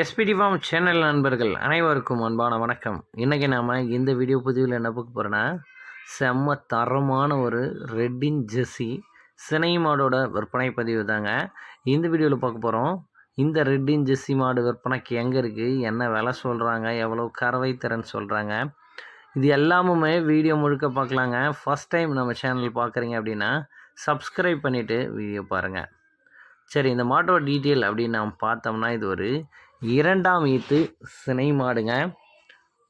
SPD form channel நண்பர்கள் அனைவருக்கும் அன்பான வணக்கம். இன்றைக்கி நாம் இந்த வீடியோ பதிவில் என்ன பார்க்க போகிறோன்னா செம்ம தரமான ஒரு ரெட்டின் ஜெர்சி சினை மாடோட விற்பனை பதிவு தாங்க. இந்த வீடியோவில் பார்க்க போகிறோம் இந்த ரெட்டின் ஜெர்சி மாடு விற்பனைக்கு எங்கே இருக்குது என்ன விலை சொல்கிறாங்க எவ்வளோ கறவை திறன் சொல்கிறாங்க இது எல்லாமுமே வீடியோ முழுக்க பார்க்கலாங்க. ஃபஸ்ட் டைம் நம்ம சேனல் பார்க்குறீங்க அப்படின்னா சப்ஸ்கிரைப் பண்ணிவிட்டு வீடியோ பாருங்கள் சரி இந்த மாட்டோட டீட்டெயில் அப்படின்னு நாம் பார்த்தோம்னா இது ஒரு இரண்டாம் ஈத்து சினை மாடுங்க.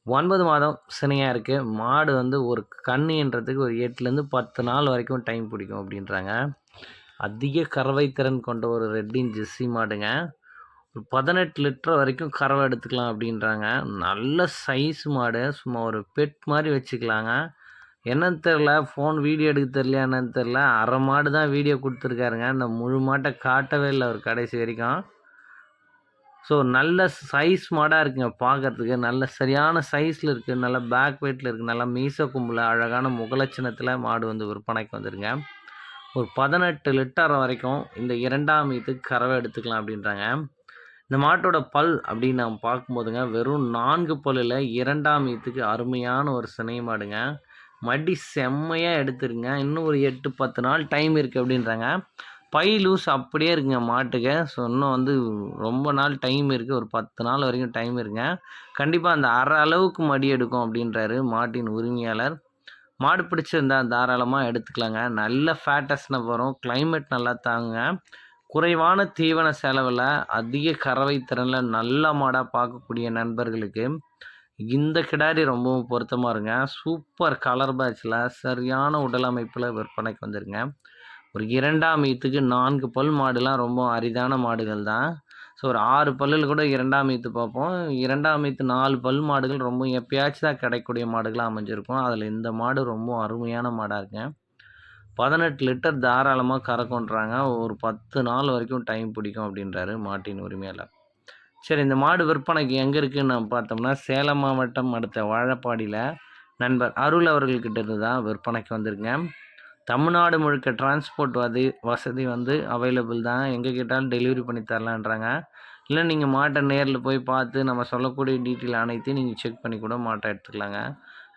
ஒன்பது மாதம் சினையாக இருக்குது மாடு வந்து ஒரு கண்ணுன்றதுக்கு ஒரு எட்டுலேருந்து பத்து நாள் வரைக்கும் டைம் பிடிக்கும் அப்படின்றாங்க. அதிக கறவை திறன் கொண்ட ஒரு ரெட்டின் ஜெர்சி மாடுங்க. ஒரு பதினெட்டு லிட்டர் வரைக்கும் கறவை எடுத்துக்கலாம் அப்படின்றாங்க. நல்ல சைஸ் மாடு. சும்மா ஒரு பெட் மாதிரி வச்சுக்கலாங்க. என்னன்னு தெரில ஃபோன் வீடியோ எடுக்க தெரியலையா என்னன்னு தெரில அரை மாடு தான் வீடியோ கொடுத்துருக்காருங்க. இந்த முழு மாட்டை காட்டவே இல்லை அவர் கடைசி வரைக்கும். ஸோ நல்ல சைஸ் மாடாக இருக்குங்க பார்க்குறதுக்கு நல்ல சரியான சைஸில் இருக்குது நல்ல பேக் வெயிட்டில் இருக்குது நல்லா மீச கும்பில் அழகான முகலட்சணத்தில் மாடு வந்து விற்பனைக்கு வந்துருங்க. ஒரு பதினெட்டு லிட்டர் வரைக்கும் இந்த இரண்டாம் இது கறவை எடுத்துக்கலாம் அப்படின்றாங்க. இந்த மாட்டோட பல் அப்படின்னு நம்ம பார்க்கும்போதுங்க வெறும் நான்கு பல்லில் இரண்டாம் ஈத்துக்கு அருமையான ஒரு சினை மாடுங்க. மடி செம்மையாக எடுத்துருங்க. இன்னும் ஒரு எட்டு பத்து நாள் டைம் இருக்குது அப்படின்றாங்க. பை லூஸ் அப்படியே இருக்குங்க மாட்டுக்கு. ஸோ இன்னும் வந்து ரொம்ப நாள் டைம் இருக்குது ஒரு பத்து நாள் வரைக்கும் டைம் இருக்குங்க கண்டிப்பாக அந்த அரை அளவுக்கு மடி எடுக்கும் அப்படின்றாரு மாட்டின் உரிமையாளர். மாடு பிடிச்சிருந்தா தாராளமாக எடுத்துக்கலாங்க. நல்ல ஃபேட்டஸ்னு வரும். கிளைமேட் நல்லா தாங்க குறைவான தீவன செலவில் அதிக கறவை திறனில் நல்ல மாடாக பார்க்கக்கூடிய நண்பர்களுக்கு இந்த கிடாரி ரொம்பவும் பொருத்தமாக இருங்க சூப்பர் கலர் பேட்சில் சரியான உடல் அமைப்பில் விற்பனைக்கு வந்துருங்க. ஒரு இரண்டாம் ஈத்துக்கு நான்கு பல் மாடுலாம் ரொம்ப அரிதான மாடுகள் தான். ஸோ ஒரு ஆறு பல்லில் கூட இரண்டாம் ஈத்து பார்ப்போம். இரண்டாம் ஈத்து நாலு பல் மாடுகள் ரொம்ப எப்பயாச்சும் தான் கிடைக்கக்கூடிய மாடுகளாக அமைஞ்சிருக்கும். அதில் இந்த மாடு ரொம்ப அருமையான மாடாக இருக்குங்க. பதினெட்டு லிட்டர் தாராளமாக கறக்குன்றாங்க. ஒரு பத்து நாள் வரைக்கும் டைம் பிடிக்கும் அப்படின்றாரு மாட்டின் உரிமையாளர். சரி இந்த மாடு விற்பனைக்கு எங்கே இருக்குதுன்னு பார்த்தோம்னா சேலம் மாவட்டம் அடுத்த வாழப்பாடியில் நண்பர் அருள் அவர்கள்கிட்ட இருந்து தான் விற்பனைக்கு வந்திருங்க தமிழ்நாடு முழுக்க டிரான்ஸ்போர்ட் வதி வசதி வந்து அவைலபிள் தான். எங்கே கேட்டாலும் டெலிவரி பண்ணி தரலான்றாங்க. இல்லை நீங்கள் மாட்டை நேரில் போய் பார்த்து நம்ம சொல்லக்கூடிய டீட்டெயில் அனைத்தையும் நீங்கள் செக் பண்ணி கூட மாட்டை எடுத்துக்கலாங்க.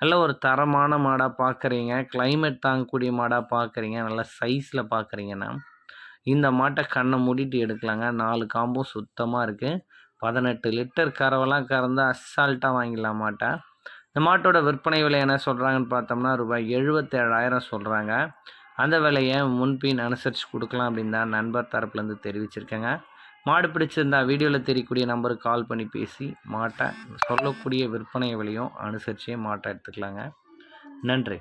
நல்ல ஒரு தரமான மாடாக பார்க்குறீங்க. கிளைமேட் தாங்கக்கூடிய மாடாக பார்க்குறீங்க. நல்ல சைஸில் பார்க்குறீங்கன்னா இந்த மாட்டை கண்ணை மூடிட்டு எடுக்கலாங்க. நாலு காம்பும் சுத்தமாக இருக்குது பதினெட்டு லிட்டர் கறவெல்லாம் கறந்து அசால்ட்டாக வாங்கிடலாம் மாட்டை இந்த மாட்டோட விற்பனை விலை என்ன சொல்கிறாங்கன்னு பார்த்தோம்னா ரூபாய் எழுபத்தேழாயிரம் சொல்கிறாங்க அந்த விலையை முன்பின் அனுசரித்து கொடுக்கலாம் அப்படின்னு தான் நண்பர் தரப்புலேருந்து தெரிவிச்சிருக்கேங்க. மாடு பிடிச்சிருந்தா வீடியோவில் தெரியக்கூடிய நம்பருக்கு கால் பண்ணி பேசி மாட்டை சொல்லக்கூடிய விற்பனை விலையும் அனுசரித்தே மாட்டை எடுத்துக்கலாங்க. நன்றி.